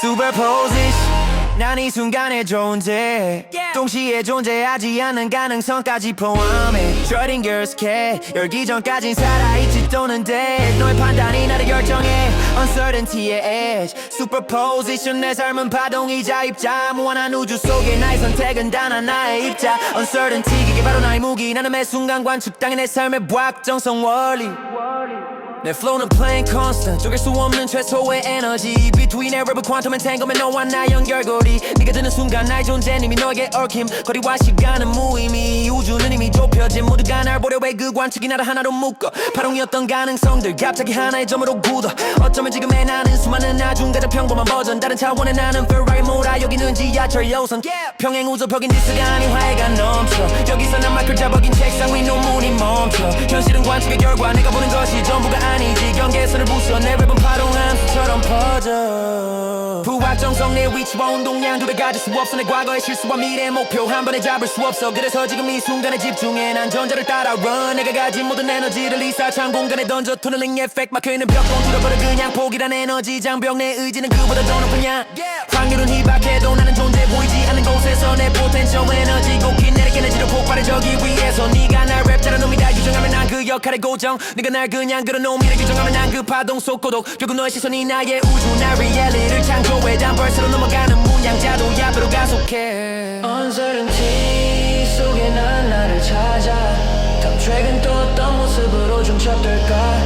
Superposition 난 이 순간의 존재. 동시에 존재하지 않는 가능성까지 포함해. 슈어딩거스 캐 열기 전까진 살아있지 또는 dead 너의 판단이 나를 결정해. Uncertainty의 edge. Superposition 내 삶은 파동이자 입자. 무한한 우주 속에 나의 선택은 단 하나의 입자. Uncertainty. 이게 바로 나의 무기. 나는 매 순간 관측 당해 내 삶의 불확정성 원리 내 flow는 plain constant. 쪼갤 수 없는 최소의 에너지. Between error quantum entanglement 너와 나 연결고리. 네가 드는 순간 나의 존재는 이미 너에게 얽힘. 거리와 시간은 무의미. 우주는 이미 좁혀진 모두가 날 보려 왜그 관측이 나를 하나로 묶어. 파동이었던 가능성들 갑자기 하나의 점으로 굳어. 어쩌면 지금의 나는 수많은 나중 가장 평범한 버전. 다른 차원의 나는 Ferrari 몰아. 여기는 지하철 요선. 평행 우주 벽인 디스가 아닌 화해가 넘쳐. 여기서 난 마이클 잡아긴 책 관측의 결과 내가 보는 것이 전부가 아니지 경계선을 부숴 내 랩은 파동 함수처럼 퍼져. 불확정성 내 위치와 운동량 두배 가질 수 없어. 내 과거의 실수와 미래의 목표 한 번에 잡을 수 없어. 그래서 지금 이 순간에 집중해. 난 전자를 따라 run. 내가 가진 모든 에너지를 이 사창 공간에 던져. 투널링 에펙 막혀있는 벽공 뚫어버려. 그냥 포기란 에너지 장벽 내 의지는 그보다 더 높은 양. 확률은 희박해도 나는 존재 보이지 않는 곳에서 내 포텐셜 에너지 곡히 내리게 내지로 폭발해. 저기 위 역할의 고정. 네가 날 그냥 그런 놈이라 규정하면 난그 파동 속고독. 결국 너의 시선이 나의 우주 나 리얼리를 창조해. 난 벌써로 넘어가는 문양자도 야으로 가속해. Uncertainty 속에 난 나를 찾아. 답 최근 또 어떤 모습으로 중첩될까?